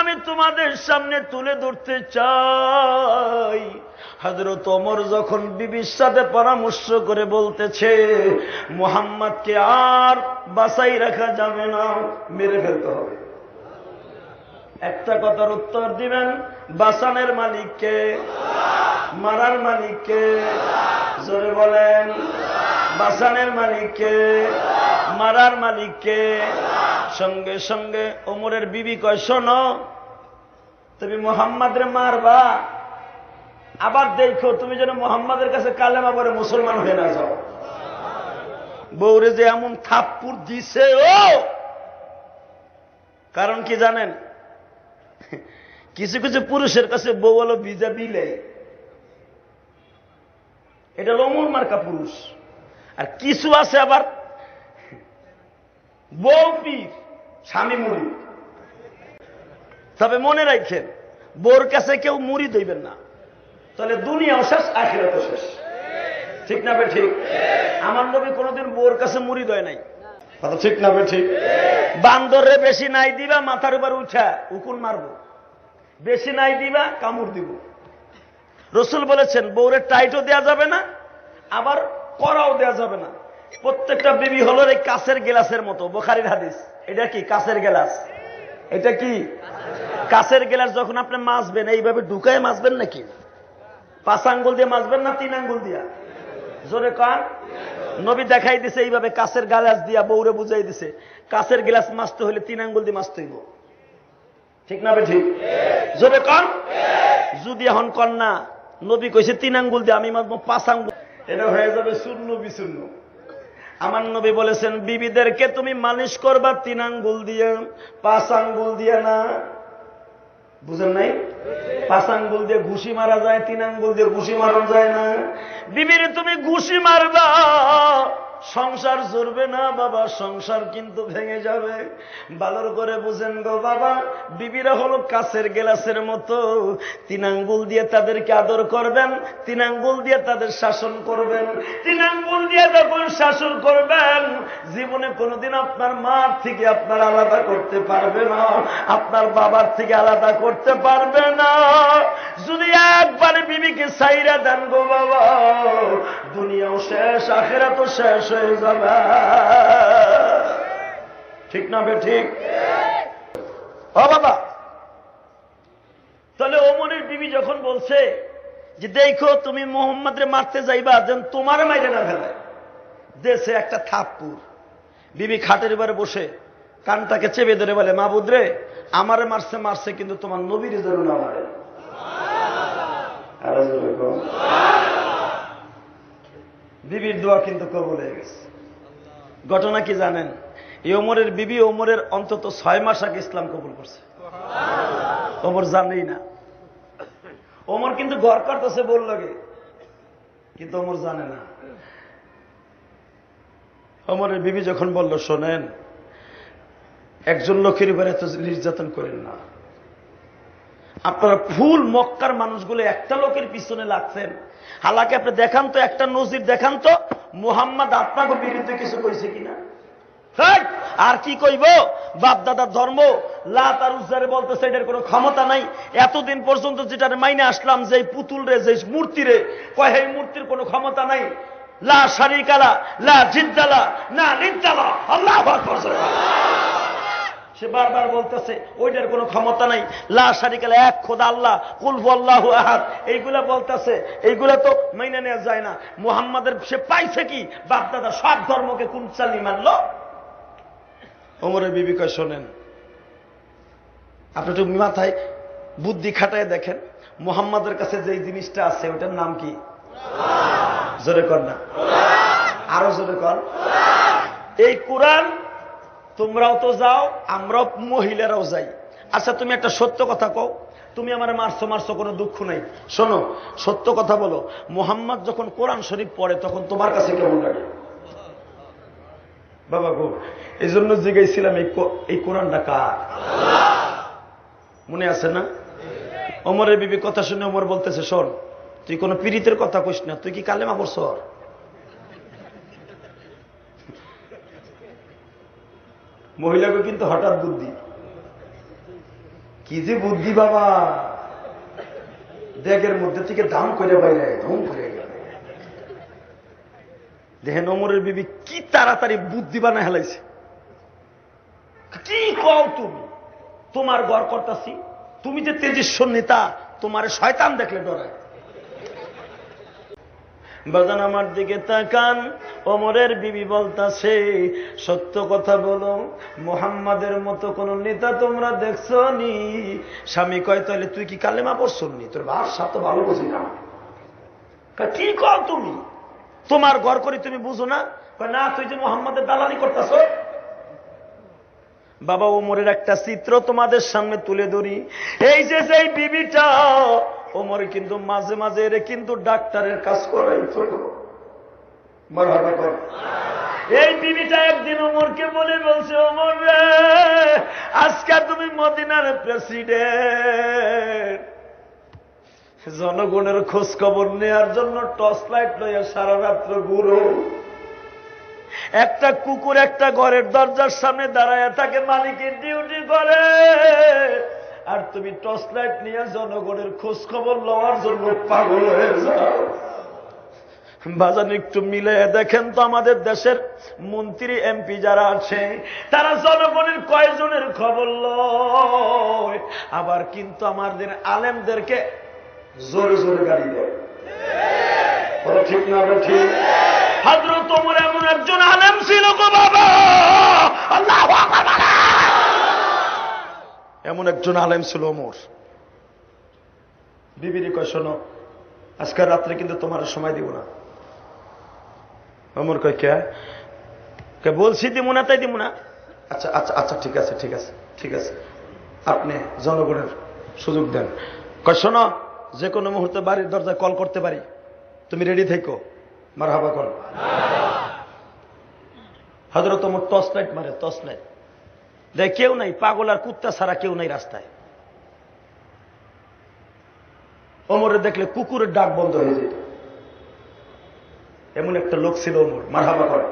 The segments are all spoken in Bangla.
আমি তোমাদের সামনে তুলে ধরতে চাই। হজরত ওমর যখন বিবির সাথে পরামর্শ করে বলতেছে, মোহাম্মদকে আর বাসাই রাখা যাবে না, মেরে ফেলতে হবে। একটা কথার উত্তর দিবেন বাসানের মালিককে মারার মালিককে জোরে বলেন বাসানের মালিককে মারার মালিককে সঙ্গে সঙ্গে ওমরের বিবি কয়, শোনো, তুমি মোহাম্মদের মারবা। আবার দেখো, তুমি যেন মোহাম্মদের কাছে কালেমা পরে মুসলমান হয়ে না যাও। বৌরে যে এমন থাপ্পুর দিছে, ও! কারণ কি জানেন? কিছু কিছু পুরুষের কাছে বউ হলো বিজা বিলে এটা হলো অমর মার্কা পুরুষ। আর কিছু আছে আবার বউ পীর। স্বামী মুড়ি। তবে মনে রাখেন বোর কাছে কেউ মুড়ি দইবেন না। তাহলে দুনিয়াও শেষ, আখিরাতও শেষ। ঠিক না ঠিক? আমার নবী কোনোদিন বোর কাছে মুড়ি দেয় নাই। কথা ঠিক না ঠিক? বান্দরে বেশি নাই দিবা, মাথার উপর উঠা, উকুন মারবো। বেশি নাই দিবা, কামড় দিব। রসুল বলেছেন বউরের টাইটও দেয়া যাবে না, আবার করাও দেয়া যাবে না। প্রত্যেকটা বিবি হলো এই কাছের গেলাসের মতো, বোখারির হাদিস। এটা কি? কাছের গেলাস। এটা কি? কাছের গেলাস যখন আপনি মাছবেন এইভাবে ঢুকায় মাছবেন নাকি? পাঁচ আঙ্গুল দিয়ে মাছবেন না তিন আঙ্গুল দিয়া? জোরে কান। নবী দেখাই দিছে এইভাবে কাছের গ্লাস দিয়া বউরে বুঝাই দিছে। কাছের গ্লাস মাছতে হলে তিন আঙ্গুল দিয়ে মাছতে হইব। ঠিক না বে ঠিক জোরে কন। যদি এখন কন না, নবী কইছে তিন আঙ্গুল দিয়ে আমি মাছবো পাঁচ আঙ্গুল। এটা হয়ে যাবে শূন্য বিশূন্য। আমার নবী বলেছেন, বিবিদেরকে তুমি মালিশ করবা তিন আঙ্গুল দিয়ে, পাঁচ আঙ্গুল দিয়ে না। বুঝেন নাই? পাঁচ আঙ্গুল দিয়ে ঘুষি মারা যায়, তিন আঙ্গুল দিয়ে ঘুষি মারা যায় না। বিবির তুমি ঘুষি মারবা। সংসার চলবে না, বাবা, সংসার কিন্তু ভেঙে যাবে। ভালোর করে বুঝেন গো বাবা, বিবিরা হলো কাছের গেলাসের মতো। তিন আঙ্গুল দিয়ে তাদেরকে আদর করবেন, তিন আঙ্গুল দিয়ে তাদের শাসন করবেন, তিন আঙ্গুল দিয়ে যখন শাসন করবেন, জীবনে কোনোদিন আপনার মার থেকে আপনার আলাদা করতে পারবে না, আপনার বাবার থেকে আলাদা করতে পারবে না। যদি একবারে বিবিকে সাইরা দেন গো বাবা, দুনিয়াও শেষ আখেরা তো শেষ। হয়ে যাবে। ঠিক না ঠিক? ও বাবা। তাহলে ওমনের বিবি যখন বলছে যে, দেখো, তুমি মোহাম্মদের মারতে যাইবা, যেন তোমার মাইরে না ফেলায়। দেশে একটা থাপ্পুর বিবি খাটের এবারে বসে কানটাকে চেপে ধরে বলে মা রে আমারে মারছে মারছে, কিন্তু তোমার নবীর যেন না মারে। আরও। বিবির দোয়া কিন্তু কবল হয়ে গেছে। ঘটনা কি জানেন? এই ওমরের বিবি ওমরের অন্তত ছয় মাস আগে ইসলাম কবুল করছে। ওমর জানেই না। ওমর কিন্তু ঘর করতেছে বল লাগে। কিন্তু ওমর জানে না। ওমরের বিবি যখন বলল, শোনেন, একজন লোকের উপরে এত নির্যাতন করেন না। আপনারা ফুল মক্কার মানুষগুলো একটা লোকের পিছনে লাগছেন। হালাকে আপনি দেখান তো, একটা নজির দেখান তো, মুহাম্মদ আপনাকে বিরুদ্ধে কিছু করেছে কিনা? আর কি কইব? বাপ দাদার ধর্ম, লাত আর উজ্জারে বলতেছে কোনো ক্ষমতা নাই। এতদিন পর্যন্ত যেটার মাইনে আসলাম যে পুতুল রে যে মূর্তি রে কয় মূর্তির কোনো ক্ষমতা নাই। লা শারিকালা, লা জিদ্দালা, না নিদ্দালা আল্লাহ সে বারবার বলতেছে, ওইটার কোনো ক্ষমতা নাই। লা শারিকালা এক খোদা আল্লাহ কুলফু আল্লাহ আহাদ। এইগুলা বলতেছে, এইগুলা তো মাইনে নেওয়া যায় না। মুহাম্মাদের সে পাইছে কি? বাপ দাদা সব ধর্মকে কোন চালি মানলো ওমরের বিবিকা শোনেন, আপনি একটু মাথায় বুদ্ধি খাটায় দেখেন, মুহাম্মাদের কাছে যে জিনিসটা আছে ওটার নাম কি? জোরে কর না। আরও জোরে কর। এই কোরআন তোমরাও তো যাও, আমরাও মহিলারাও যাই। আচ্ছা তুমি একটা সত্য কথা কও। তুমি আমার মারছো মারছো, কোনো দুঃখ নাই। শোনো, সত্য কথা বলো। মোহাম্মদ যখন কোরআন শরীফ পড়ে, তখন তোমার কাছে কেমন লাগে? বাবা গো এই জন্য জিজ্ঞাসিলাম এই কোরআনটা কার? মনে আছে না? অমরের বিবি কথা শুনে অমর বলতেছে, শোন, তুই কোনো পীড়িতের কথা কইস না, তুই কি কালেমা পড়ছ? মহিলাকে কিন্তু হঠাৎ বুদ্ধি। কি যে বুদ্ধি বাবা। ব্যাগের মধ্যে থেকে দাম করে বাইরে ধুম করে গেল দেখেন অমরের বিবি কি তাড়াতাড়ি বুদ্ধি বানা হেলাইছে। কি কও তুমি? তোমার গড় করতাছি তুমি যে তেজস্বর নেতা, তোমার শয়তান দেখলে ডরায়। বাজান আমার দিকে তাকান। ওমরের বিবি বলতাছে, সত্য কথা বলো, মোহাম্মদের মতো কোন নেতা তোমরা দেখছ নি স্বামী কয় তাহলে তুই কি কালেমা পড়ছ নি তোর ভাষা তো ভালো বুঝি না। কি কর তুমি? তোমার ঘর করে তুমি বুঝো না? না, তুই যে মোহাম্মদের দালালি করতেছ। বাবা, ওমরের একটা চিত্র তোমাদের সামনে তুলে ধরি। এই যে সেই বিবিটা ওমর কিন্তু মাঝে মাঝে এরে কিন্তু ডাক্তারের কাজ করাই মারহাবা এই বিবিটা একদিন ওমরকে বলে বলছে, ওমর রে, আজকে তুমি মদিনার প্রেসিডেন্ট। জনগণের খোঁজ খবর নেওয়ার জন্য টর্চ লাইট লইয়া সারা রাত্র ঘুরো। একটা কুকুর একটা ঘরের দরজার সামনে দাঁড়ায় থাকে, মালিকের ডিউটি করে। আর তুমি টর্চ লাইট নিয়ে জনগণের খোঁজ খবর লওয়ার জন্য পাগল হয়ে যাও। বাজান, একটু মিলে দেখেন তো আমাদের দেশের মন্ত্রী, এমপি যারা আছে, তারা জনগণের কয়জনের খবর লয়? আবার কিন্তু আমাদের আলেমদেরকে জোরে জোরে গাড়ি দেয়। ঠিক না ঠিক? হাজরত তোমর এমন একজন আলেম ছিল গো বাবা। আল্লাহ এমন একজন আলেম ছিল ওমর। বিবিরি কয়, শোনো আজকের রাত্রে কিন্তু তোমার সময় দিব না। অমর কয়, কে? বলছি দিব না, তাই দিব না। আচ্ছা আচ্ছা আচ্ছা ঠিক আছে ঠিক আছে ঠিক আছে। আপনি জনগণের সুযোগ দেন। কয়, শোনো, যে কোনো মুহূর্তে বাড়ির দরজায় কল করতে পারি। তুমি রেডি থেকো। মার হাবা কল হজরত তোমার টর্চ লাইট মারে, টর্চ লাইট। দেখ কেউ নাই, পাগল আর কুত্তা ছাড়া কেউ নাই রাস্তায়। ওমরে দেখলে কুকুরের ডাক বন্ধ হয়ে যেত। এমন একটা লোক ছিল ওমর, মারহাবা করে।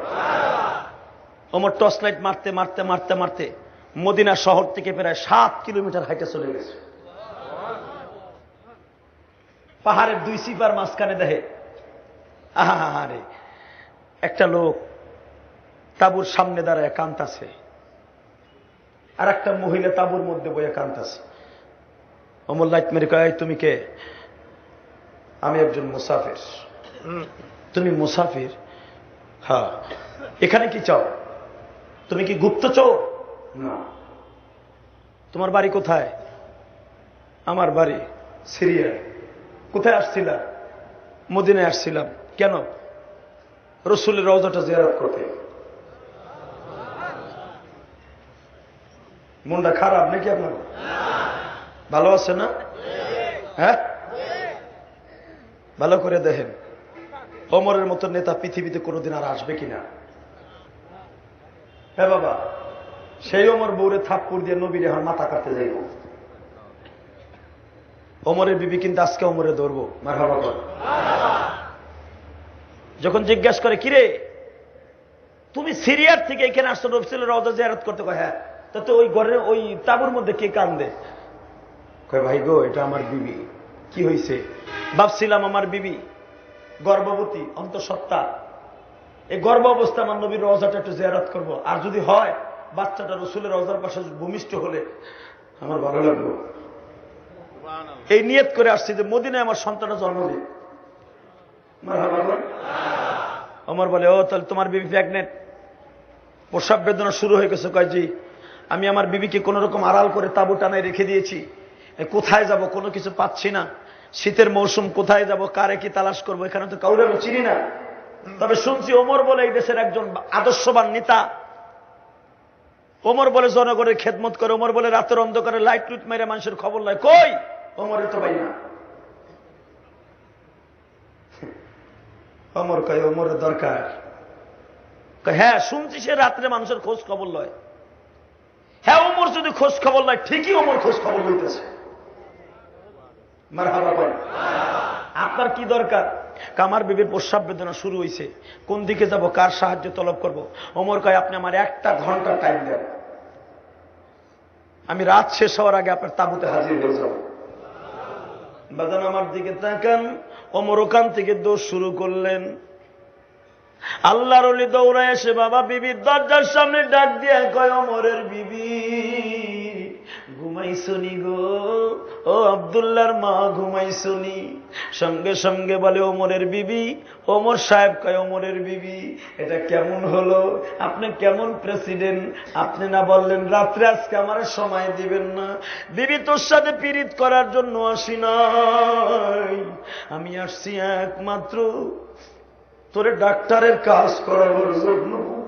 ওমর টর্চ লাইট মারতে মারতে মারতে মারতে মদিনা শহর থেকে প্রায় সাত কিলোমিটার হাইটে চলে গেছে। পাহাড়ের দুই সিপার মাঝখানে দেখে আহারে একটা লোক তাবুর সামনে দাঁড়ায় কান্তাছে। আর একটা মহিলা তাবুর মধ্যে বইয়ে কান্তাছে। অমর লাইট মেরে কয় তুমি কে? আমি একজন মুসাফির। তুমি মুসাফির? হ্যাঁ। এখানে কি চাও? তুমি কি গুপ্ত চো না। তোমার বাড়ি কোথায়? আমার বাড়ি সিরিয়া। কোথায় আসছিলাম মদিনায় আসছিলাম। কেন? রসুলের রওজাটা জেরাত করতে। মনটা খারাপ নাকি আপনার? ভালো আছে না? হ্যাঁ? ভালো করে দেখেন। অমরের মতো নেতা পৃথিবীতে কোনোদিন আর আসবে কিনা? হ্যাঁ বাবা, সেই অমর বৌরে থাপ্পুর দিয়ে নবীর এখন মাথা কাটতে যাইব। অমরের বিবি কিন্তু আজকে অমরে ধরবো। মার যখন জিজ্ঞাসা করে, কিরে, তুমি সিরিয়ার থেকে এখানে আসছো রফসিলের রওজা জিয়ারত করতে? কয় হ্যাঁ। তা তো ওই ঘরের ওই তাবুর মধ্যে কে কান্দে? কয় ভাই গো এটা আমার বিবি। কি হয়েছে ভাবছিলাম আমার বিবি গর্ভবতী অন্তঃসত্ত্বা। এই গর্ভ অবস্থা আমার নবীর রজাটা একটু জিয়ারত করব। আর যদি হয় বাচ্চাটা রসুলের রজার পাশে ভূমিষ্ঠ হলে আমার ভালো লাগল এই নিয়ত করে আসছি যে মদিনায় আমার সন্তানের জন্ম দিই আমার বলে ও তাহলে তোমার বিবি প্রেগনেন্ট প্রসাব বেদনা শুরু হয়ে গেছে কয় জি। আমি আমার বিবিকে কোন রকম আড়াল করে তাবু টানায় রেখে দিয়েছি। কোথায় যাব? কোনো কিছু পাচ্ছি না। শীতের মৌসুম, কোথায় যাব? কারে কি তালাশ করব? এখানে তো কাউরে আমি চিনি না। তবে শুনছি ওমর বলে এই দেশের একজন আদর্শবান নেতা। ওমর বলে জনগণের খেদমত করে, ওমর বলে রাতের অন্ধকারে লাইট টুইট মেরে মানুষের খবর লয়। কই? ওমরের তো পাই না। অমর কয়, ওমরের দরকার। হ্যাঁ শুনছি সে রাত্রে মানুষের খোঁজ খবর লয়। হ্যাঁ ওমর যদি খোঁজ খবর লয় ঠিকই ওমর খোঁজ খবর লইতেছে। আপনার কি দরকার? কামার বিবির প্রস্রাব বেদনা শুরু হয়েছে কোন দিকে যাব, কার সাহায্য তলব করব? ওমর কয়, আপনি আমার একটা ঘণ্টা টাইম দেন। আমি রাত শেষ হওয়ার আগে আপনার তাবুতে হাজির হয়ে যাব। বাজান আমার দিকে তাকান অমর ওখান থেকে দোষ শুরু করলেন। আল্লাহর দৌড়ায় এসে বাবা বিবির দরজার সামনে ডাক দিয়ে কয়, অমরের বিবি, ঘুমাইছনি গো? ও আবদুল্লার মা, ঘুমাইছনি। সঙ্গে সঙ্গে বলে ওমরের বিবি। ওমর সাহেব কয় ওমরের বিবি, এটা কেমন হলো? আপনি কেমন প্রেসিডেন্ট? আপনি না বললেন রাত্রে আজকে আমার সময় দিবেন না। বিবি তোর সাথে পীড়িত করার জন্য আসি নাই। আমি আসছি একমাত্র তোরে ডাক্তারের কাজ করাবার জন্য।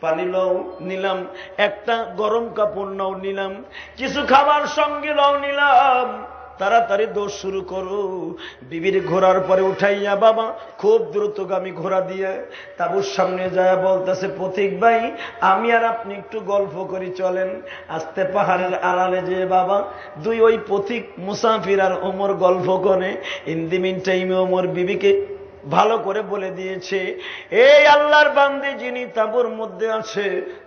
পানি লও, নিলাম। একটা গরম কাপড় নাও, নিলাম। কিছু খাবার সঙ্গে লও, নিলাম। তাড়াতাড়ি দোষ শুরু করো। বিবির ঘোরার পরে উঠাইয়া, বাবা, খুব দ্রুতগামী ঘোরা দিয়ে তাবুর সামনে যায় বলতেছে, পথিক ভাই, আমি আর আপনি একটু গল্প করি, চলেন। আস্তে পাহাড়ের আড়ালে যে বাবা, দুই ওই পথিক মুসাফির আর ওমর গল্প করে। ইন দি মিন টাইমে ওমর বিবিকে ভালো করে বলে দিয়েছে, এই আল্লাহর বান্দি যিনি তাবুর মধ্যে আছে,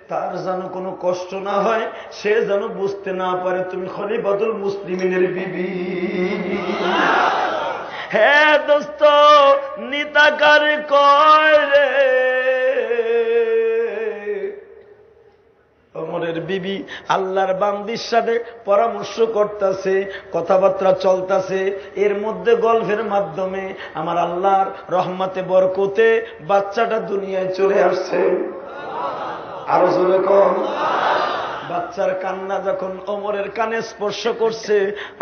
তার যেন কোনো কষ্ট না হয়, সে যেন বুঝতে না পারে তুমি খলিফাতুল মুসলিমিনের বিবি। হ্যাঁ দোস্ত, নিতাকার কয় রে? অমরের বিবি আল্লাহর বান্দির সাথে পরামর্শ করতেছে, কথাবার্তা চলতেছে। এর মধ্যে গল্পের মাধ্যমে আমার আল্লাহর রহমাতে, বরকতে বাচ্চাটা দুনিয়ায় চলে আসছে। আরও জোরে কম বাচ্চার কান্না যখন অমরের কানে স্পর্শ করছে,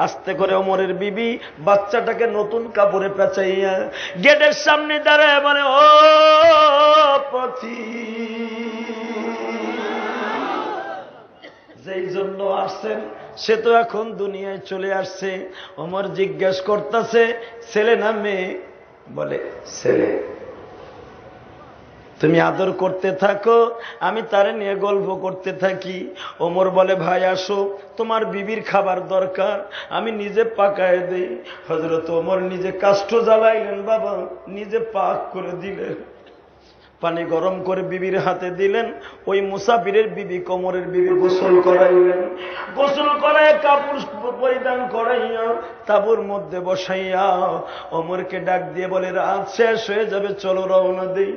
আস্তে করে অমরের বিবি বাচ্চাটাকে নতুন কাপড়ে পেঁচাইয়া গেটের সামনে দাঁড়ায় মানে ও পথি যেই জন্য আসছেন, সে তো এখন দুনিয়ায় চলে আসছে। অমর জিজ্ঞেস করতেছে, ছেলে না মেয়ে? বলে, ছেলে। তুমি আদর করতে থাকো, আমি তারে নিয়ে গল্প করতে থাকি। ওমর বলে, ভাই, আসো, তোমার বিবির খাবার দরকার, আমি নিজে পাকায় দিই। হজরত ওমর নিজে কাষ্ট জ্বালাইলেন, বাবা, নিজে পাক করে দিলেন। পানি গরম করে বিবির হাতে দিলেন, ওই মুসাফিরের বিবি কোমরের বিবি গোসল করাইলেন। গোসল করায় কাপড় পরিধান করাইয়া তাবুর মধ্যে বসাইয়া অমরকে ডাক দিয়ে বলে, রাত শেষ হয়ে যাবে, চলো রওনা দিই।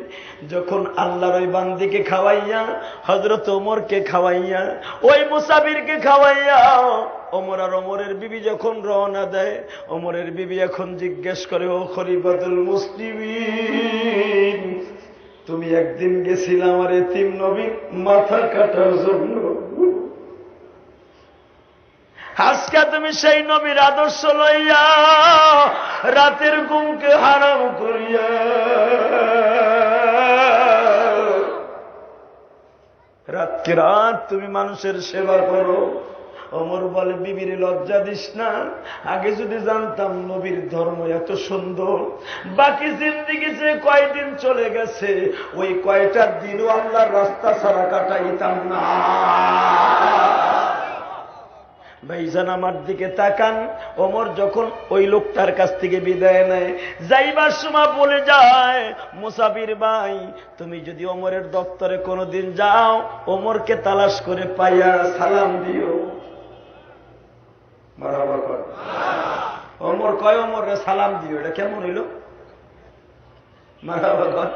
যখন আল্লাহর ওই বান্দিকে খাওয়াইয়া হজরত ওমরকে খাওয়াইয়া, ওই মুসাফিরকে খাওয়াইয়া অমর আর অমরের বিবি যখন রওনা দেয় অমরের বিবি এখন জিজ্ঞেস করে, ও খরিফাতুল মুসলিমিন তুমি একদিন গেছিলে আমার এতিম নবী মাথা কাটার জন্য। আজকে তুমি সেই নবীর আদর্শ লইয়া রাতের ঘুমকে হারাম করিয়া রাতকে রাত তুমি মানুষের সেবা করো। অমর বলে, বিবির লজ্জা দিস না। আগে যদি জানতাম নবীর ধর্ম এত সুন্দর। বাকি জিন্দিগি যে কয়দিন চলে গেছে, ওই কয়টা দিনও আল্লাহর রাস্তা ছাড়া কাটাইতাম না। ভাইজান, আমার দিকে তাকান। ওমর যখন ওই লোকটার কাছ থেকে বিদায় নেয়, যাইবার সময় বলে যায় মুসাফির ভাই, তুমি যদি ওমরের দপ্তরে কোনোদিন যাও, ওমরকে তালাশ করে পাইয়া সালাম দিও। মারহাবা কর। ওমর কয়, ওমরে, সালাম দিও, এটা কেমন হইল? মারহাবা কর।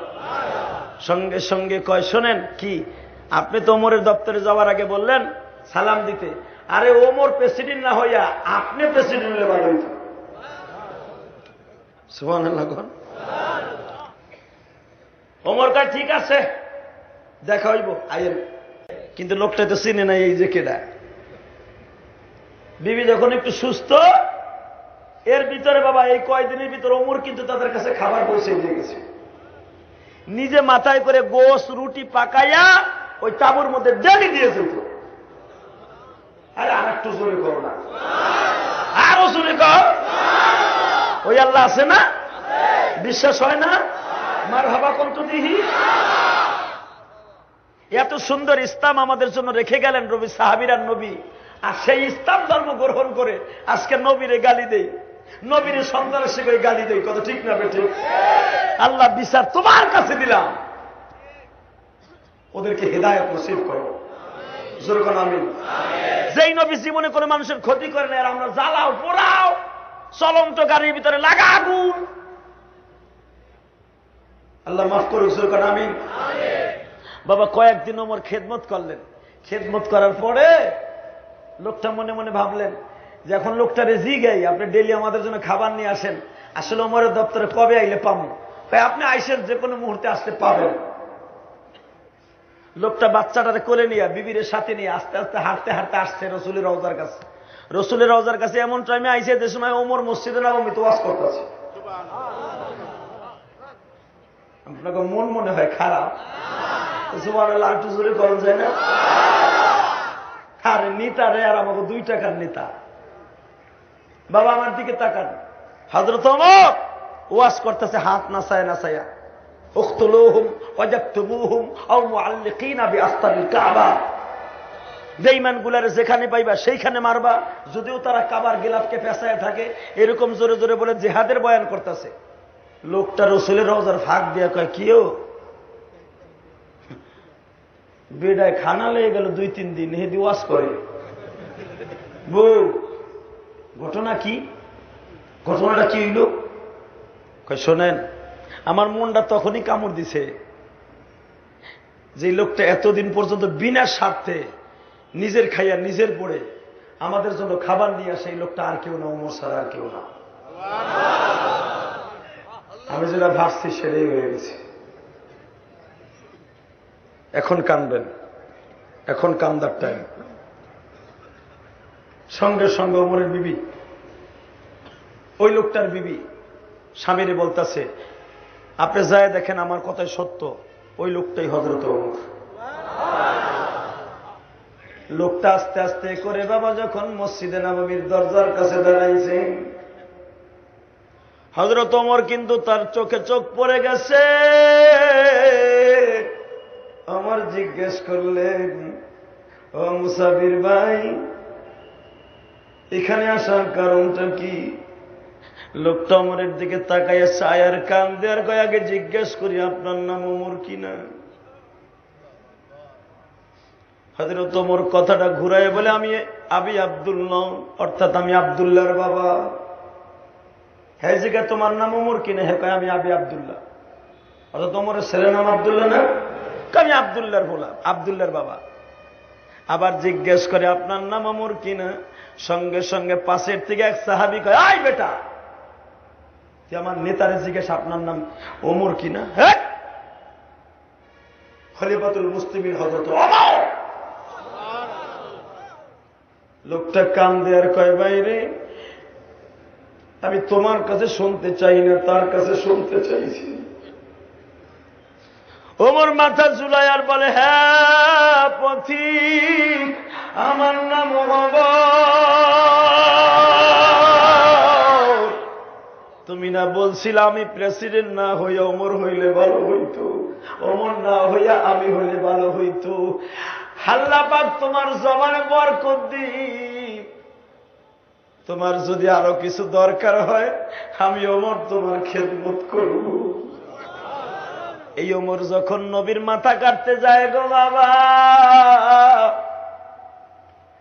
সঙ্গে সঙ্গে কয়, শোনেন, কি? আপনি তো ওমরের দপ্তরে যাওয়ার আগে বললেন সালাম দিতে। আরে, ওমর প্রেসিডেন্ট না হইয়া আপনি প্রেসিডেন্ট হলে ভালো ওমর কয়, ঠিক আছে, দেখা হইব, আইয়েন। কিন্তু লোকটা তো চিনে নাই এই যে কেডা। বিবি যখন একটু সুস্থ, এর ভিতরে বাবা এই কয়দিনের ভিতরে ওমর কিন্তু তাদের কাছে খাবার পৌঁছে দিয়ে গেছে। নিজে মাথায় করে গোস রুটি পাকাইয়া ওই তাবুর মধ্যে ডেলি দিয়েছে তো আরে আর একটু জোরে করো না। আরও জোরে কর। ওই আল্লাহ আছে না? বিশ্বাস হয় না? মার হাবা কন্ত দিহি এত সুন্দর ইসলাম আমাদের জন্য রেখে গেলেন রবি সাহাবিরার নবী। আর সেই ইসলাম ধর্ম গ্রহণ করে আজকে নবীরে গালি দেই নবীরে সন্তানের করে গালি দেই কত ঠিক না বেঠিক আল্লাহ বিচার তোমার কাছে দিলাম। ওদেরকে হেদায়ত নসিব করো। যেরকম আমি যেই নবী জীবনে কোনো মানুষের ক্ষতি করে না আর আমরা জ্বালাও পোড়াও চলন্ত গাড়ির ভিতরে লাগা আগুন আল্লাহ মাফ করুক যেরকম আমি বাবা কয়েকদিন ওমর খেদমত করলেন। খেদমত করার পরে লোকটা মনে মনে ভাবলেন যে এখন লোকটা রেজি গাই, আপনি ডেলি আমাদের জন্য খাবার নিয়ে আসেন। আসলে ওমরের দপ্তরে কবে আইলে পাবো তাই আপনি আইসেন, যে কোনো মুহূর্তে আসতে পাবেন। লোকটা বাচ্চাটারে কোলে নিয়ে বিবিরের সাথে নিয়ে আস্তে আস্তে হাঁটতে হাঁটতে আসছে রসুলের রওজার কাছে। রসুলের রওজার কাছে এমন টাইমে আইসে যে সময় ওমর মসজিদে না আমি তো ওয়াজ করতেছে। আপনাকে মন মনে হয় খারাপ? সুবহানাল্লাহ একটু জোরে করা যায় না? আরে নেতা রে আর আমাকে দুই টাকার নেতা? বাবা আমার দিকে তাকান। হজরত ওয়াজ করতেছে, হাত নাসায় নাসায়া যেখানে পাইবা, সেইখানে মারবা। যদিও তারা কাবার গিলাফকে পেঁচায় থাকে, এরকম জোরে জোরে বলে জেহাদের বয়ান করতেছে। লোকটা রসুলের রওজার ফাঁক দিয়া কয় কিও বেডায় খানা লেগে গেল দুই, তিন দিন হে দিওয়াজ করে। বউ, ঘটনা কি? ঘটনাটা কি হইল? শোনেন, আমার মনটা তখনই কামড় দিছে যে লোকটা এতদিন পর্যন্ত বিনা স্বার্থে নিজের খাইয়া নিজের পড়ে আমাদের জন্য খাবার নিয়ে আসে, এই লোকটা আর কেউ না, ওমর ছাড়া আর কেউ না। আমি যেটা ভাবছি সেটাই হয়ে গেছে। এখন কানবেন। এখন কান্দার টাইম সঙ্গে সঙ্গে ওমরের বিবি, ওই লোকটার বিবি, স্বামীরে বলতেছে, আপনি যায় দেখেন আমার কথাই সত্য, ওই লোকটাই হজরত ওমর। লোকটা আস্তে আস্তে করে, বাবা, যখন মসজিদে নবমীর দরজার কাছে দাঁড়াইছে হজরত অমর কিন্তু তার চোখে চোখ পড়ে গেছে। আমার জিজ্ঞেস করলেন, ও মুসাফির ভাই, এখানে আসার কারণটা কি? লোকটা অমরের দিকে তাকাইয়া ছায়ার কান দেওয়ার কয়াকে জিজ্ঞেস করি, আপনার নাম অমর কিনা হজরত ওমর কথাটা ঘুরাই বলে, আমি আবি আবদুল্লাহ, অর্থাৎ আমি আবদুল্লাহর বাবা। হ্যাঁ জিজ্ঞা তোমার নাম ওমর কিনা হ্যাঁ কয়, আমি আবি আবদুল্লাহ। অর্থাৎ ওমরের ছেলের নাম আবদুল্লাহ না? কয় আমি আবদুল্লাহর বলা আবদুল্লাহর বাবা। আবার জিজ্ঞেস করে, আপনার নাম অমর কিনা সঙ্গে সঙ্গে পাশের থেকে এক সাহাবি কয় আই বেটা! তুই আমার নেতারে জিজ্ঞেস, আপনার নাম ওমর কিনা হ্যাঁ খলিফাতুল মুসলিমিন হজরত লোকটা কান দেয়ার কয় বাইরে আমি তোমার কাছে শুনতে চাই না, তার কাছে শুনতে চাইছি। ওমর মাথা ঝুলাই আর বলে হ্যাঁ পথিক, আমার নাম। তুমি না বলছিলা আমি প্রেসিডেন্ট না হইয়া অমর হইলে ভালো হইতো? অমর না হইয়া আমি হইলে ভালো হইতো? হাল্লাপাক তোমার জমানে বরকত দি তোমার যদি আরও কিছু দরকার হয়, আমি অমর তোমার খেদমত করব। এই অমর যখন নবীর মাথা কাটতে যায় গো বাবা,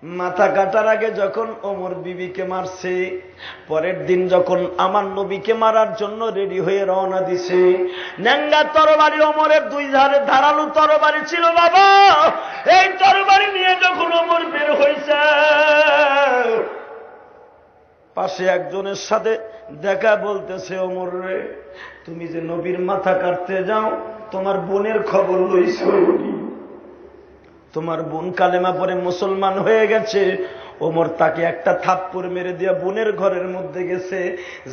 মাথা কাটার আগে যখন ওমর বিবিকে মারছে, পরের দিন যখন আমার নবীকে মারার জন্য রেডি হয়ে রওনা দিছে, ন্যাঙ্গা তরবারি ওমরের দুই ধারে, ধারালো তরবারি ছিল বাবা। এই তরবারি নিয়ে যখন ওমর বের হয়েছে পাশে একজনের সাথে দেখা বলতেছে, ওমর রে, তুমি যে নবীর মাথা কাটতে যাও, তোমার বোনের খবর লইছ তোমার বোন কালেমা পরে মুসলমান হয়ে গেছে। ওমর তাকে একটা থাপ্পড় মেরে দিয়া বোনের ঘরের মধ্যে গেছে।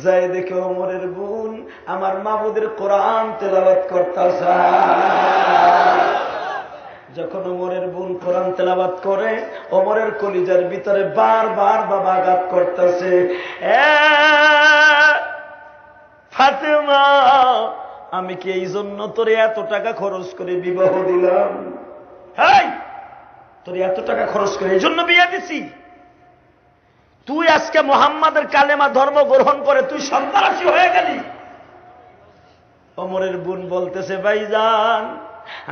যাই দেখে ওমরের বোন আমার মাবুদের কোরআন তেলাবাত করতেছে। যখন ওমরের বোন কোরআন তেলাবাদ করে, ওমরের কলিজার ভিতরে বারবার বাবা আঘাত করতেছে। ফাতেমা, আমি কি এই জন্য তোরে এত টাকা খরচ করে বিবাহ দিলাম? হাই, তোর এত টাকা খরচ করে এই জন্য বিয়ে দিছি। তুই আজকে মোহাম্মদের কালেমা ধর্ম গ্রহণ করে তুই সন্ত্রাসী হয়ে গেলি। অমরের বোন বলতেছে, ভাইজান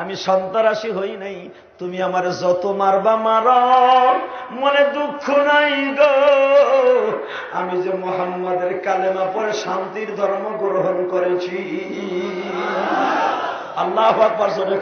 আমি সন্তারাশি হই নাই, তুমি আমার যত মারবা মার মনে দুঃখ নাই গো। আমি যে মোহাম্মদের কালেমা পরে শান্তির ধর্ম গ্রহণ করেছি। আল্লাহ আকবর সরে